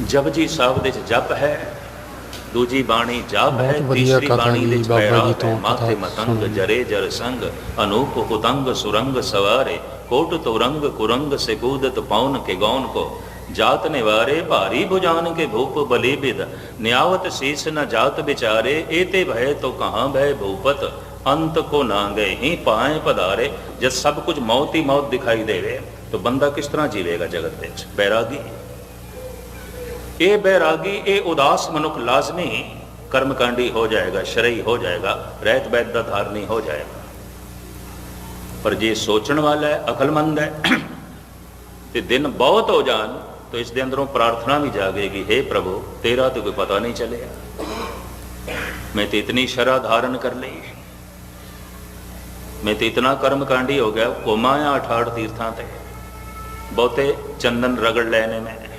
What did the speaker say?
ਜਪਜੀ ਸਾਹਿਬ ਦੇ ਚ ਜਪ ਹੈ ਦੂਜੀ ਬਾਣੀ ਜਪ ਹੈ ਤੀਸਰੀ ਬਾਣੀ ਦੇ ਚ ਹੈ ਮਾਥੇ ਮਤੰਗ। ਜਰੇ ਜਰ ਸੰਗ ਅਨੂਪ ਉਤੰਗ ਸੁਰੰਗ ਸਵਾਰੇ ਕੋਟ ਤੁਰੰਗ ਕੁਰੰਗ ਸੇ ਕੂਦਤ ਪੌਨ ਕੇ ਗੌਨ ਕੋ ਜਾਤ ਨਿਵਾਰੇ ਭਾਰੀ ਭੁਜਾਨ ਕੇ ਭੂਪ ਬਲੀ ਬਿਦ ਨਿਆਵਤ ਸੀਸ ਨ ਜਾਤ ਵਿਚਾਰੇ ਏਤੇ ਭੈ ਤੋ ਕਹਾਂ ਭੈ ਭੂਪਤ ਅੰਤ ਕੋ ਨਾ ਗਏ ਹੀ ਪਾਏ ਪਧਾਰੇ ਜਦ ਸਭ ਕੁਝ ਮੌਤ ਹੀ ਮੌਤ ਦਿਖਾਈ ਦੇਵੇ ਤਾਂ ਬੰਦਾ ਕਿਸ ਤਰ੍ਹਾਂ ਜੀਵੇਗਾ ਜਗਤ ਵਿੱਚ ਬੈਰਾਗੀ ਇਹ ਬੈਰਾਗੀ ਇਹ ਉਦਾਸ ਮਨੁੱਖ ਲਾਜ਼ਮੀ ਕਰਮਕਾਂਡੀ ਹੋ ਜਾਏਗਾ, ਸ਼ਰਈ ਹੋ ਜਾਏਗਾ, ਰਹਿਤ ਬੈਤ ਦਾ ਧਾਰਨੀ ਹੋ ਜਾਏਗਾ। ਪਰ ਜੇ ਸੋਚਣ ਵਾਲਾ ਹੈ, ਅਕਲਮੰਦ ਹੈ, ਤੇ ਦਿਨ ਬਹੁਤ ਹੋ ਜਾਣ, ਤਾਂ ਇਸ ਦੇ ਅੰਦਰੋਂ ਪ੍ਰਾਰਥਨਾ ਵੀ ਜਾਗੇਗੀ हे ਪ੍ਰਭੂ, ਤੇਰਾ ਤਾਂ ਕੋਈ ਪਤਾ ਨਹੀਂ ਚੱਲਿਆ। ਮੈਂ ਤੇ ਇਤਨੀ ਸ਼ਰਾ ਧਾਰਨ ਕਰ ਲਈ। ਮੈਂ ਤੇ ਇਤਨਾ ਕਰਮਕਾਂਡੀ ਹੋ ਗਿਆ ਕੋਮਾ ਆ 68 ਤੀਰਥਾਂ ਤੇ। ਬਹੁਤੇ ਚੰਦਨ ਰਗੜ ਲੈਣੇ ਮੈਂ